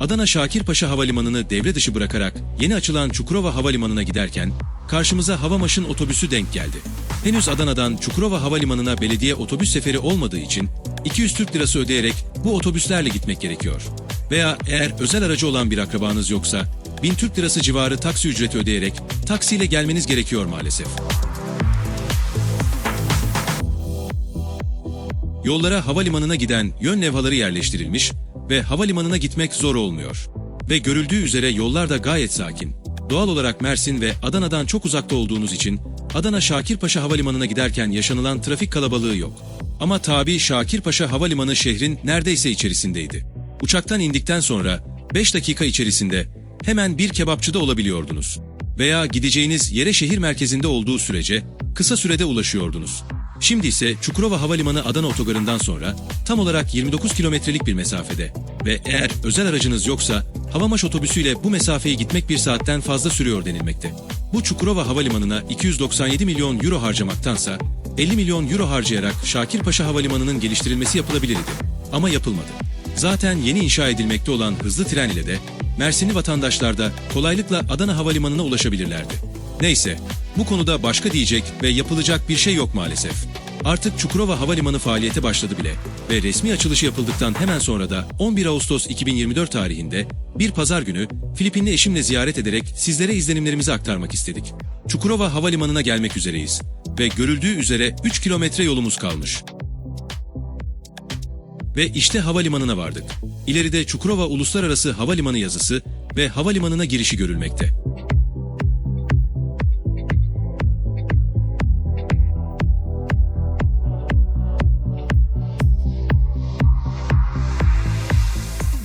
Adana Şakirpaşa Havalimanı'nı devre dışı bırakarak yeni açılan Çukurova Havalimanı'na giderken karşımıza Havamaş'ın otobüsü denk geldi. Henüz Adana'dan Çukurova Havalimanı'na belediye otobüs seferi olmadığı için 200 Türk lirası ödeyerek bu otobüslerle gitmek gerekiyor. Veya eğer özel aracı olan bir akrabanız yoksa 1000 Türk lirası civarı taksi ücreti ödeyerek taksiyle gelmeniz gerekiyor maalesef. Yollara havalimanına giden yön levhaları yerleştirilmiş ve havalimanına gitmek zor olmuyor. Ve görüldüğü üzere yollar da gayet sakin. Doğal olarak Mersin ve Adana'dan çok uzakta olduğunuz için Adana Şakirpaşa Havalimanı'na giderken yaşanılan trafik kalabalığı yok. Ama tabi Şakirpaşa Havalimanı şehrin neredeyse içerisindeydi. Uçaktan indikten sonra 5 dakika içerisinde hemen bir kebapçıda olabiliyordunuz. Veya gideceğiniz yere şehir merkezinde olduğu sürece kısa sürede ulaşıyordunuz. Şimdi ise Çukurova Havalimanı Adana otogarından sonra tam olarak 29 kilometrelik bir mesafede ve eğer özel aracınız yoksa Havamaş otobüsüyle bu mesafeyi gitmek bir saatten fazla sürüyor denilmekte. Bu Çukurova Havalimanı'na 297 milyon euro harcamaktansa 50 milyon euro harcayarak Şakirpaşa Havalimanı'nın geliştirilmesi yapılabilirdi. Ama yapılmadı. Zaten yeni inşa edilmekte olan hızlı tren ile de Mersinli vatandaşlar da kolaylıkla Adana Havalimanı'na ulaşabilirlerdi. Neyse, bu konuda başka diyecek ve yapılacak bir şey yok maalesef. Artık Çukurova Havalimanı faaliyete başladı bile ve resmi açılışı yapıldıktan hemen sonra da 11 Ağustos 2024 tarihinde bir pazar günü Filipinli eşimle ziyaret ederek sizlere izlenimlerimizi aktarmak istedik. Çukurova Havalimanı'na gelmek üzereyiz ve görüldüğü üzere 3 kilometre yolumuz kalmış. Ve işte havalimanına vardık. İleride Çukurova Uluslararası Havalimanı yazısı ve havalimanına girişi görülmekte.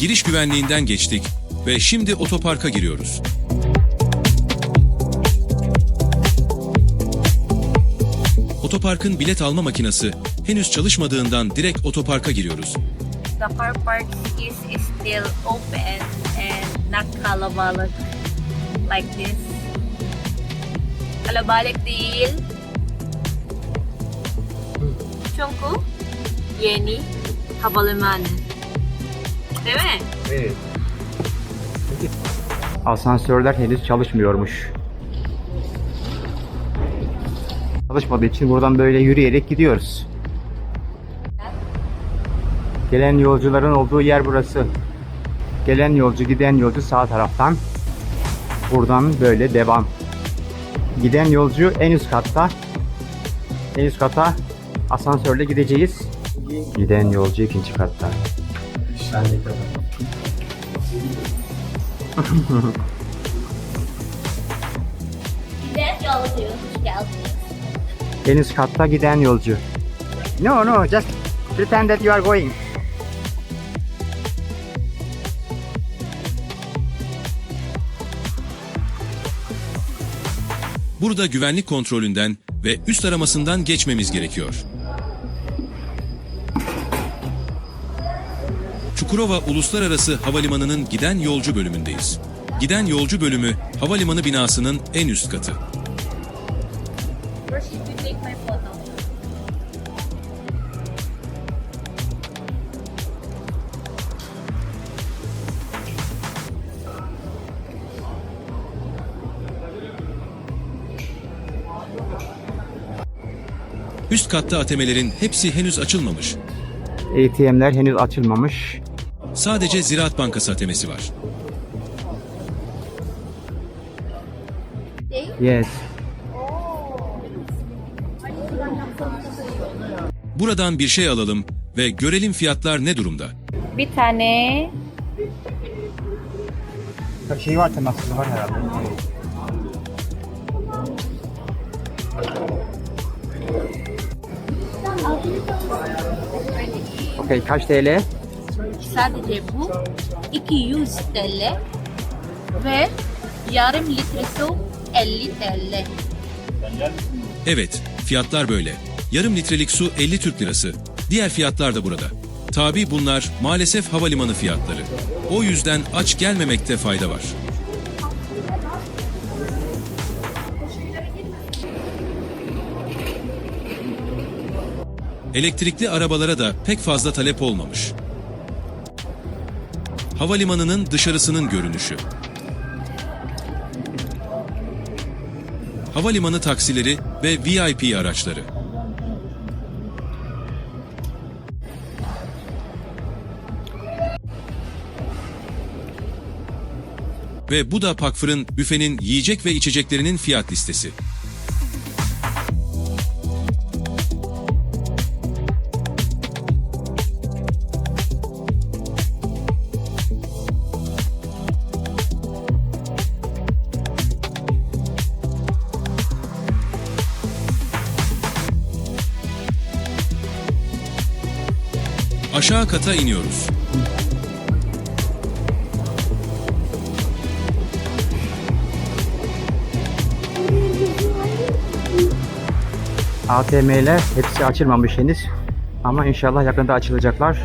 Giriş güvenliğinden geçtik ve şimdi otoparka giriyoruz. Otoparkın bilet alma makinesi henüz çalışmadığından direkt otoparka giriyoruz. the car park is still open and not kalabalık like this. Kalabalık değil. Çünkü yeni havalimanı. Değil mi? Evet. Asansörler henüz çalışmıyormuş. Çalışmadığı için buradan böyle yürüyerek gidiyoruz. Gelen yolcuların olduğu yer burası. Gelen yolcu, giden yolcu sağ taraftan. Buradan böyle devam. Giden yolcu en üst katta. En üst kata asansörle gideceğiz. Giden yolcu ikinci katta. Giden yolcu geldi. En üst katta giden yolcu. No no just pretend that you are going. Burada güvenlik kontrolünden ve üst aramasından geçmemiz gerekiyor. Çukurova Uluslararası Havalimanı'nın giden yolcu bölümündeyiz. Giden yolcu bölümü havalimanı binasının en üst katı. Üst katta ATM'lerin hepsi henüz açılmamış. ATM'ler henüz açılmamış. Sadece Ziraat Bankası ATM'si var. Yes. Buradan bir şey alalım ve görelim fiyatlar ne durumda. Bir tane Şey var teması var herhalde. Okey kaç TL? Sadece bu 200 TL ve yarım litre su 50 TL. Evet, fiyatlar böyle. Yarım litrelik su 50 Türk lirası. Diğer fiyatlar da burada. Tabi bunlar maalesef havalimanı fiyatları. O yüzden aç gelmemekte fayda var. Elektrikli arabalara da pek fazla talep olmamış. Havalimanının dışarısının görünüşü. Havalimanı taksileri ve VIP araçları. Ve bu da Pakfır'ın büfenin yiyecek ve içeceklerinin fiyat listesi. Aşağı kata iniyoruz. ATM'ler hepsi açılmamış henüz. Ama inşallah yakında açılacaklar.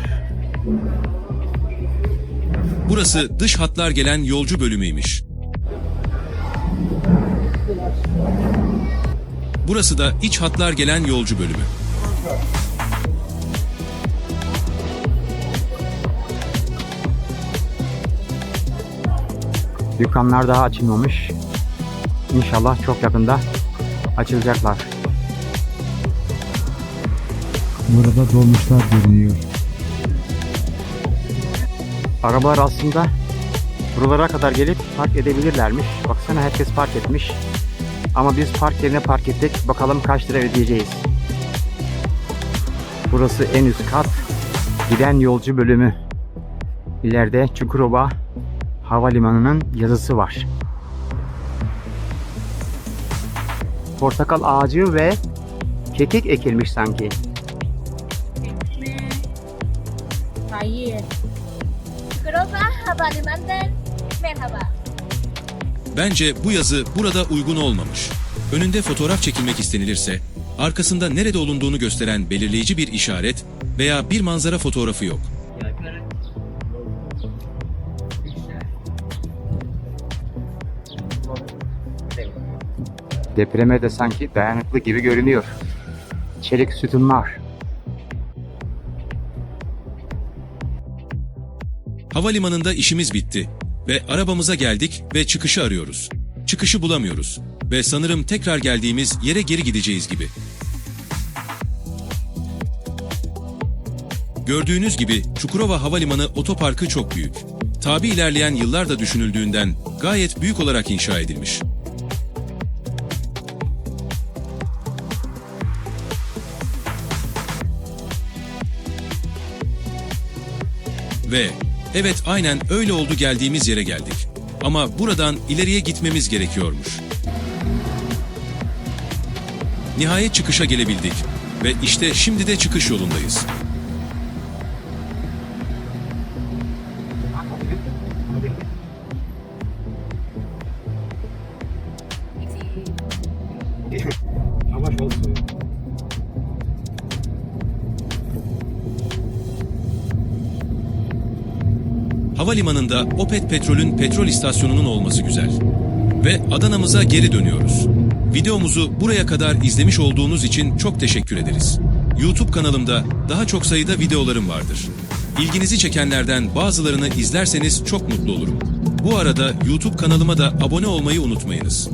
Burası dış hatlar gelen yolcu bölümüymüş. Burası da iç hatlar gelen yolcu bölümü. Dükkanlar daha açılmamış. İnşallah çok yakında açılacaklar. Burada dolmuşlar görünüyor. Arabalar aslında buralara kadar gelip park edebilirlermiş. Baksana herkes park etmiş. Ama biz park yerine park ettik. Bakalım kaç lira ödeyeceğiz. Burası en üst kat. Giden yolcu bölümü. İleride Çukurova Havalimanı'nın yazısı var. Portakal ağacı ve kekik ekilmiş sanki. Hayır. Havalimanı'ndan merhaba. Bence bu yazı burada uygun olmamış. Önünde fotoğraf çekilmek istenilirse, arkasında nerede olunduğunu gösteren belirleyici bir işaret veya bir manzara fotoğrafı yok. Depreme de sanki dayanıklı gibi görünüyor. Çelik sütunlar. Havalimanında işimiz bitti ve arabamıza geldik ve çıkışı arıyoruz. Çıkışı bulamıyoruz ve sanırım tekrar geldiğimiz yere geri gideceğiz gibi. Gördüğünüz gibi Çukurova Havalimanı otoparkı çok büyük. Tabi ilerleyen yıllarda düşünüldüğünden gayet büyük olarak inşa edilmiş. Ve evet aynen öyle oldu geldiğimiz yere geldik. Ama buradan ileriye gitmemiz gerekiyormuş. Nihayet çıkışa gelebildik ve işte şimdi de çıkış yolundayız. Havalimanında Opet Petrol'ün petrol istasyonunun olması güzel. Ve Adana'mıza geri dönüyoruz. Videomuzu buraya kadar izlemiş olduğunuz için çok teşekkür ederiz. YouTube kanalımda daha çok sayıda videolarım vardır. İlginizi çekenlerden bazılarını izlerseniz çok mutlu olurum. Bu arada YouTube kanalıma da abone olmayı unutmayınız.